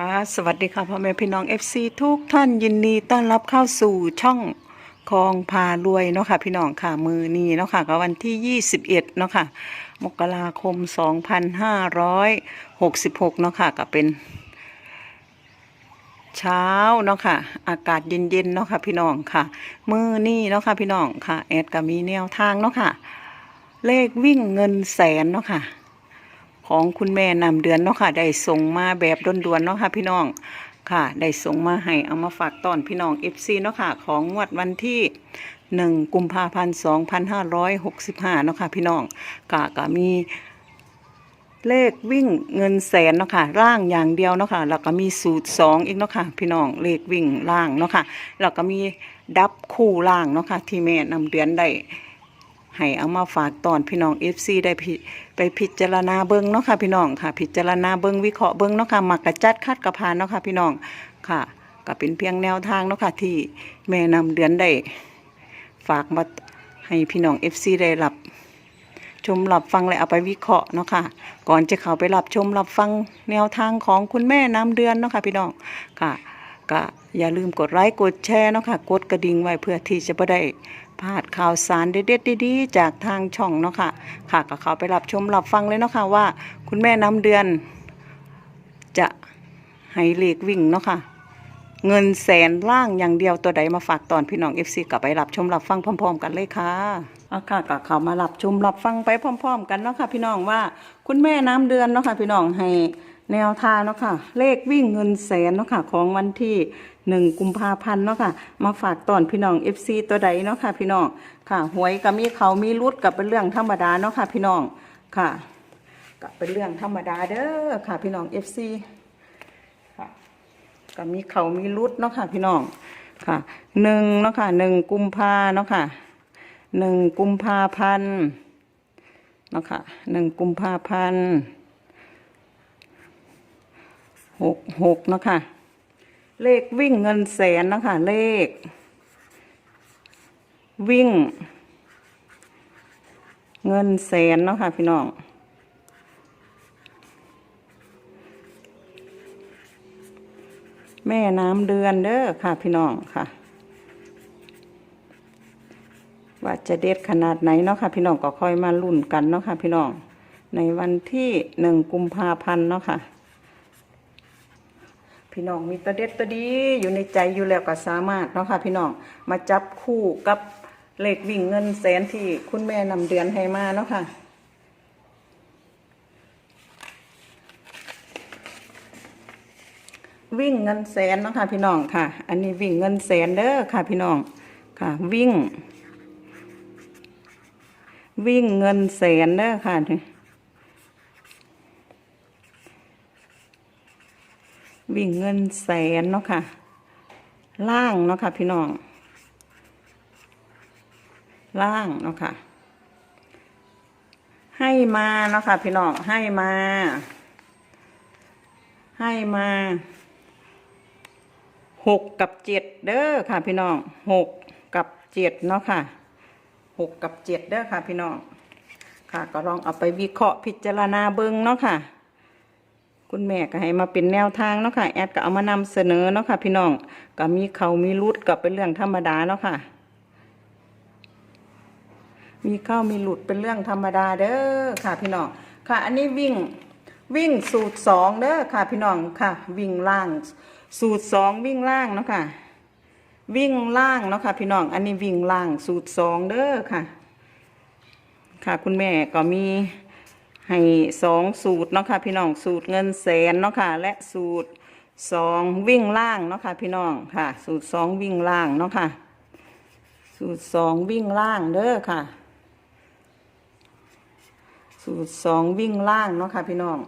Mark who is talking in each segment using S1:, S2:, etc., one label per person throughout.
S1: ค่ะสวัสดีค่ะพ่อแม่พี่น้อง FC ทุกท่านยินดีต้อนรับเข้าสู่ช่องคลองพารวยเนาะค่ะพี่น้องค่ะมือนี้เนาะค่ะก็วันที่ 21เนาะค่ะมกราคม 2566เนาะค่ะก็เป็น เช้าเนาะค่ะ อากาศเย็นๆเนาะค่ะพี่น้องค่ะ มือนี้เนาะค่ะพี่น้องค่ะแอดก็มีแนวทางเนาะค่ะ เลขวิ่งเงินแสนเนาะค่ะ ของคุณแม่นำเดือนเนาะค่ะ ได้ส่งมาแบบด่วนๆเนาะค่ะ พี่น้องค่ะ ได้ส่งมาให้เอามาฝากตอนพี่น้อง FC เนาะค่ะ ของงวดวันที่1กุมภาพันธ์2565เนาะค่ะพี่น้องค่ะก็มีเลขวิ่งเงินแสนเนาะค่ะร่างอย่างเดียวเนาะค่ะแล้วก็มีสูตร2อีกเนาะค่ะพี่น้องเลขวิ่งล่างเนาะค่ะแล้วก็มีดับคู่ล่างเนาะค่ะที่แม่นำเดือนได้ ให้เอามาฝากตอนพี่น้อง FC ได้ไปพิจารณาเบิ้งเนาะค่ะพี่น้องค่ะ พิจารณาเบิ้งวิเคราะห์เบิ้งเนาะค่ะมักกระจัดคัดกระพานเนาะค่ะพี่น้องค่ะ ก็เป็นเพียงแนวทางเนาะค่ะที่แม่นำเดือนได้ฝากมาให้พี่น้อง FC ได้รับชมรับฟังและเอาไปวิเคราะห์เนาะค่ะ ก่อนจะเข้าไปรับชมรับฟังแนวทางของคุณแม่น้ำเดือนเนาะค่ะพี่น้องค่ะ ก็อย่าลืมกดไลค์กดแชร์เนาะค่ะกดกระดิ่งไว้เพื่อที่จะไ่ได้พลาดข่าวสารเด็ดๆดีๆจากทางช่องเนาะค่ะค่ะก็เข้าไปรับชมรับฟังเลยเนาะค่ะว่า คุณแม่น้ำเดือน จะให้เลขวิ่งเนาะค่ะเงินแสนล่างอย่างเดียวตัวใดมาฝากตอนพี่น้อง FC กลับไปรับชมรับฟังพร้อม ๆ กันเลยค่ะเอาค่ะก็เข้ามารับชมรับฟังไปพร้อม ๆ กันเนาะค่ะพี่น้องว่า คุณแม่น้ำเดือนเนาะค่ะพี่น้องให้ แนวทางเนาะค่ะ เลขวิ่งเงินแสนเนาะค่ะ ของวันที่หนึ่งกุมภาพันธ์เนาะค่ะ มาฝากตอนพี่น้อง FC ตัวใดเนาะค่ะ พี่น้องค่ะ หวยก็มีเขามีรุดกับเป็นเรื่องธรรมดาเนาะค่ะ พี่น้องค่ะก็เป็นเรื่องธรรมดาเด้อค่ะ พี่น้อง FC ค่ะก็มีเขามีรุดเนาะค่ะ พี่น้องค่ะหนึ่งเนาะค่ะหนึ่งกุมภาเนาะค่ะหนึ่งกุมภาพันธ์เนาะค่ะหนึ่งกุมภาพันธ์ หกหกนะค่ะเลขวิ่งเงินแสนนะค่ะเลข วิ่ง เงินแสนเนาะค่ะพี่น้อง แม่น้ำเดือนเด้อค่ะพี่น้องค่ะ ว่าจะเด็ดขนาดไหนเนาะค่ะพี่น้องก็ค่อยมาลุ้นกันเนาะค่ะพี่น้อง ในวันที่หนึ่งกุมภาพันธ์เนาะค่ะ พี่น้องมีตัวเด็ดตัวดีอยู่ในใจอยู่แล้วก็สามารถเนาะค่ะพี่น้องมาจับคู่กับเลขวิ่งเงินแสนที่คุณแม่นำเดือนให้มาเนาะค่ะวิ่งเงินแสนเนาะค่ะพี่น้องค่ะ อันนี้วิ่งเงินแสนเด้อค่ะพี่น้องค่ะ วิ่ง วิ่งเงินแสนเด้อค่ะ วิ่งเงินแสนเนาะค่ะ ล่างเนาะค่ะ พี่น้อง ล่างเนาะค่ะ ให้มาเนาะค่ะ พี่น้อง ให้มา ให้มาหกกับเจ็ดเด้อค่ะ พี่น้องหกกับเจ็ดเนาะค่ะหกกับเจ็ดเด้อค่ะ พี่น้อง ค่ะ ก็ลองเอาไปวิเคราะห์พิจารณาเบิ้งเนาะค่ะ คุณแม่ก็ให้มาเป็นแนวทางเนาะค่ะแอดก็เอามานำเสนอเนาะค่ะ พี่น้องก็มีเขามีรุดกับเป็นเรื่องธรรมดาเนาะค่ะ มีเข้ามีหลุดเป็นเรื่องธรรมดาเด้อค่ะ พี่น้องค่ะ อันนี้วิ่งวิ่งสูตรสองเด้อค่ะ พี่น้องค่ะ วิ่งล่าง สูตรสองวิ่งล่างเนาะค่ะ วิ่งล่างเนาะค่ะ พี่น้อง อันนี้วิ่งล่างสูตรสองเด้อค่ะ ค่ะ คุณแม่ก็มี ให้สองสูตรเนาะค่ะพี่น้องสูตรเงินแสนเนาะค่ะและสูตรสองวิ่งล่างเนาะค่ะพี่น้องค่ะ สูตรสองวิ่งล่างเนาะค่ะ สูตรสองวิ่งล่างเด้อค่ะ สูตรสองวิ่งล่างเนาะค่ะพี่น้อง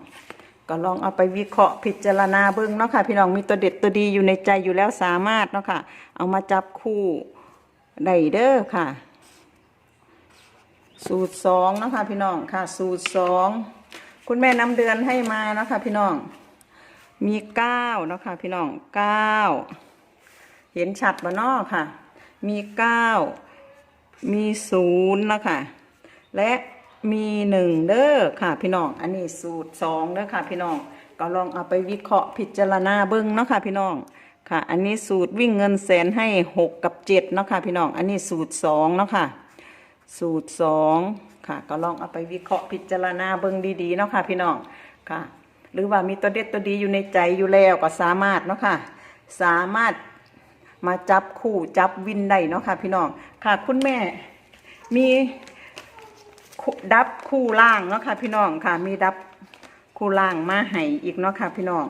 S1: ก็ลองเอาไปวิเคราะห์พิจารณาเบิ้งเนาะค่ะพี่น้องมีตัวเด็ดตัวดีอยู่ในใจอยู่แล้วสามารถเนาะค่ะ เอามาจับคู่ได้เด้อค่ะ สูตรสองนะคะพี่น้องค่ะ สูตรสองคุณแม่นำเดือนให้มานะค่ะพี่น้อง มีเก้านะคะพี่น้องเก้าเห็นชัดบ่นาะค่ะ มีเก้ามีศูนย์นะคะและมีหนึ่งเด้อค่ะพี่น้อง อันนี้สูตรสองเด้อค่ะ พี่น้องก็ลองเอาไปวิเคราะห์พิจารณาเบิ้งเนาะค่ะพี่น้องค่ะ อันนี้สูตรวิ่งเงินแสนให้หกกับเจ็ดเนาะค่ะพี่น้อง อันนี้สูตรสองเนาะค่ะ สูตรสองค่ะ ก็ลองเอาไปวิเคราะห์พิจารณาเบิ้งดีๆเนาะค่ะ พี่น้องค่ะ หรือว่ามีตัวเด็ดตัวดีอยู่ในใจอยู่แล้วก็สามารถเนาะค่ะ สามารถมาจับคู่จับวินได้เนาะค่ะ พี่น้องค่ะ คุณแม่มีดับคู่ล่างเนาะค่ะ พี่น้องค่ะ มีดับคู่ล่างมาให้อีกเนาะค่ะ พี่น้อง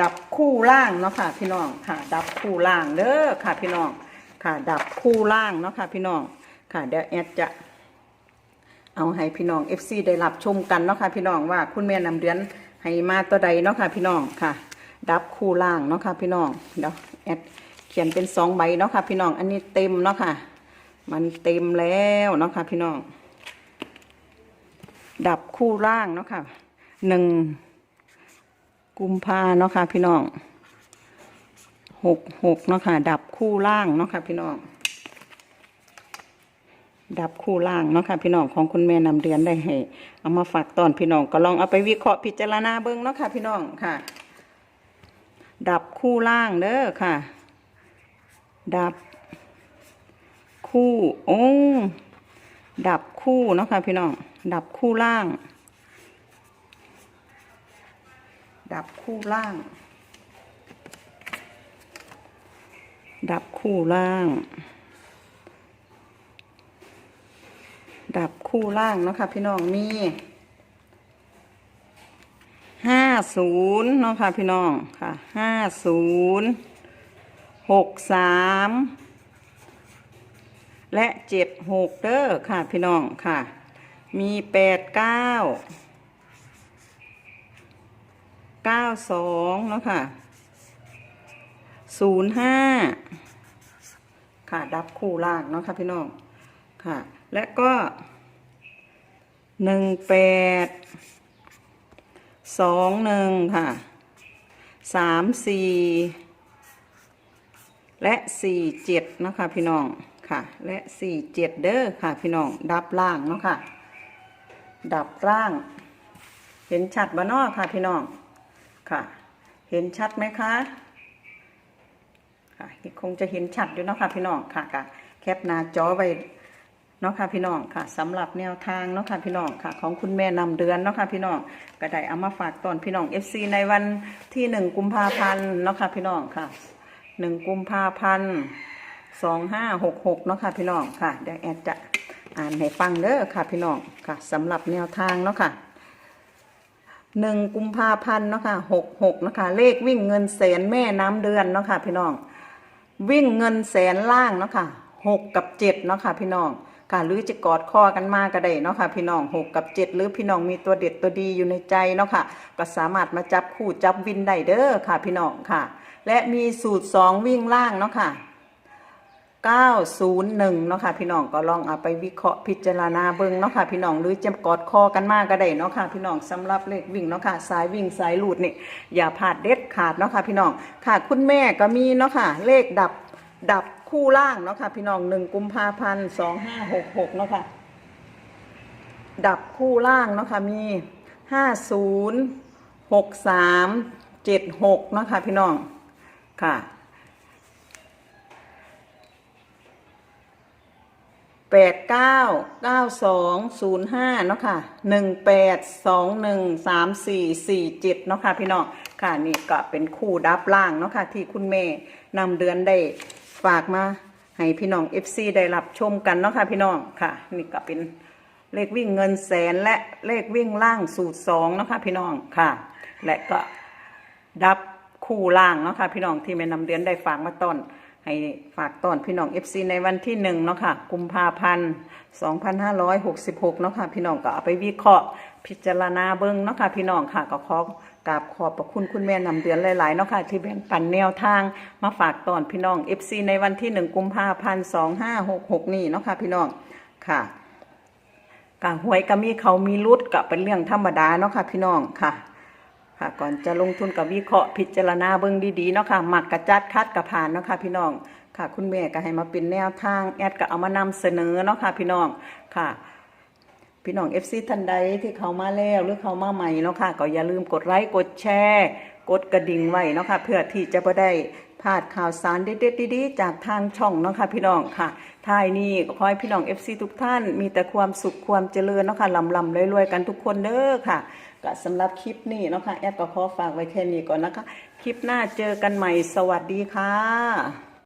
S1: ดับคู่ล่างเนาะค่ะ พี่น้องค่ะ ดับคู่ล่างเด้อค่ะ พี่น้อง ค่ะ ดับคู่ล่างเนาะค่ะพี่น้องค่ะเดี๋ยวแอดจะเอาให้พี่น้อง FC ได้รับชมกันเนาะค่ะพี่น้องว่าคุณแม่นำเดือนให้มาตัวใดเนาะค่ะพี่น้องค่ะ ดับคู่ล่างเนาะค่ะพี่น้องเดี๋ยวแอดเขียนเป็นสองใบเนาะค่ะพี่น้องอันนี้เต็มเนาะค่ะ มันเต็มแล้วเนาะค่ะพี่น้อง ดับคู่ล่างเนาะค่ะหนึ่งกุมภาเนาะค่ะพี่น้อง หกหกเนาะค่ะ ดับคู่ล่างเนาะค่ะพี่น้อง ดับคู่ล่างเนาะค่ะพี่น้องของคุณแม่นำเดือนได้ให้เอามาฝากตอนพี่น้องก็ลองเอาไปวิเคราะห์พิจารณาเบิ้งเนาะค่ะพี่น้องค่ะ ดับคู่ล่างเด้อค่ะ ดับคู่โอ้ดับคู่เนาะค่ะพี่น้อง ดับคู่ล่าง ดับคู่ล่าง ดับคู่ล่าง ดับคู่ล่างเนาะค่ะพี่น้องมีห้าศูนย์เนาะค่ะพี่น้องค่ะห้าศูนย์หกสามและเจ็ดหกเด้อค่ะพี่น้องค่ะ มีแปดเก้าเก้าสองเนาะค่ะศูนย์ห้า ค่ะ ดับคู่ล่างเนาะค่ะพี่น้องค่ะ และก็หนึ่งแปดสองหนึ่งค่ะสามสี่และสี่เจ็ดนะคะพี่น้องค่ะ และสี่เจ็ดเด้อค่ะพี่น้องดับล่างเนาะค่ะ ดับล่าง เห็นชัดบ้านอค่ะพี่น้องค่ะ เห็นชัดไหมคะ ค่ะคงจะเห็นชัดอยู่เนาะค่ะพี่น้องค่ะค่ะแคปหน้าจอไว้เนาะค่ะพี่น้องค่ะสำหรับแนวทางเนาะค่ะพี่น้องค่ะ ของคุณแม่นำเดือนเนาะค่ะพี่น้องก็ได้เอามาฝากตอนพี่น้อง FC ในวันที่หนึ่งกุมภาพันธ์เนาะค่ะพี่น้องค่ะหนึ่งกุมภาพันธ์สองห้าหกหกเนาะค่ะพี่น้องค่ะเดี๋ยวแอดจะอ่านให้ฟังเด้อค่ะพี่น้องค่ะสำหรับแนวทางเนาะค่ะหนึ่งกุมภาพันธ์เนาะค่ะหกหกเนาะค่ะเลขวิ่งเงินแสนแม่น้ำเดือนเนาะค่ะพี่น้อง วิ่งเงินแสนล่างเนาะค่ะหกกับเจ็ดเนาะค่ะพี่น้องค่ะหรือจะกอดคอกันมาก็ได้เนาะค่ะพี่น้องหกกับเจ็ดหรือพี่น้องมีตัวเด็ดตัวดีอยู่ในใจเนาะค่ะก็สามารถมาจับคู่จับวินได้เด้อค่ะพี่น้องค่ะ และมีสูตรสองวิ่งล่างเนาะค่ะ 901เนาะค่ะพี่น้องก็ลองเอาไปวิเคราะห์พิจารณาเบิ่งเนาะค่ะพี่น้องหรือจะกอดคอกันมากก็ได้เนาะค่ะพี่น้องสำหรับเลขวิ่งเนาะค่ะสายวิ่งสายหลุดนี่อย่าพลาดเด็ดขาดเนาะค่ะพี่น้องค่ะ คุณแม่ก็มีเนาะค่ะเลขดับดับคู่ล่างเนาะค่ะพี่น้อง1กุมภาพันธ์2566เนาะค่ะดับคู่ล่างเนาะค่ะมี50 63 76เนาะค่ะพี่น้องค่ะ แปดเก้าเก้าสองศูนย์ห้าเนาะค่ะหนึ่งแปดสองหนึ่งสามสี่สี่เจ็ดเนาะค่ะพี่น้องค่ะนี่ก็เป็นคู่ดับล่างเนาะค่ะที่คุณแม่นำเดือนได้ฝากมาให้พี่น้อง FC ได้รับชมกันเนาะค่ะพี่น้องค่ะ นี่ก็เป็นเลขวิ่งเงินแสนและเลขวิ่งล่างสูตรสองเนาะค่ะพี่น้องค่ะ และก็ดับคู่ล่างเนาะค่ะพี่น้องที่แม่นำเดือนได้ฝากมาต้อน ให้ฝากต้อนพี่น้อง FC ในวันที่หนึ่งเนาะค่ะ กุมภาพันธ์2566 เนาะค่ะ พี่น้องก็เอาไปวิเคราะห์พิจารณาเบิ้งเนาะค่ะ พี่น้องค่ะก็ขอกราบขอบพระคุณคุณแม่นำเดือนหลายๆเนาะค่ะ ที่แบ่งปันแนวทางมาฝากตอนพี่น้อง FC ในวันที่หนึ่งกุมภาพันธ์2566 นี่เนาะค่ะ พี่น้องค่ะกางหวยก็มีเขามีรุดก็เป็นเรื่องธรรมดาเนาะค่ะ พี่น้องค่ะ ค่ะก่อนจะลงทุนกับวิเคราะห์พิจารณาเบิ่งดีๆเนาะค่ะหมักกระจัดคัดกระผ่านเนาะค่ะพี่น้องค่ะคุณแม่ก็ให้มาเป็นแนวทางแอดก็เอามานำเสนอเนาะค่ะพี่น้องค่ะ พี่น้อง FC ท่านใดที่เขามาแล้วหรือเขามาใหม่เนาะค่ะก็อย่าลืมกดไลค์กดแชร์กดกระดิ่งไว้เนาะค่ะเพื่อที่จะบ่ได้พลาดข่าวสารเด็ดๆดีๆจากทางช่องเนาะค่ะพี่น้องค่ะท้ายนี้ก็ขอให้พี่น้อง FC ทุกท่าน มีแต่ความสุขความเจริญเนาะค่ะลำลำๆรวยๆกันทุกคนเด้อค่ะ ก็สำหรับคลิปนี้นะคะแอดก็ขอฝากไว้แค่นี้ก่อนนะคะ คลิปหน้าเจอกันใหม่สวัสดีค่ะ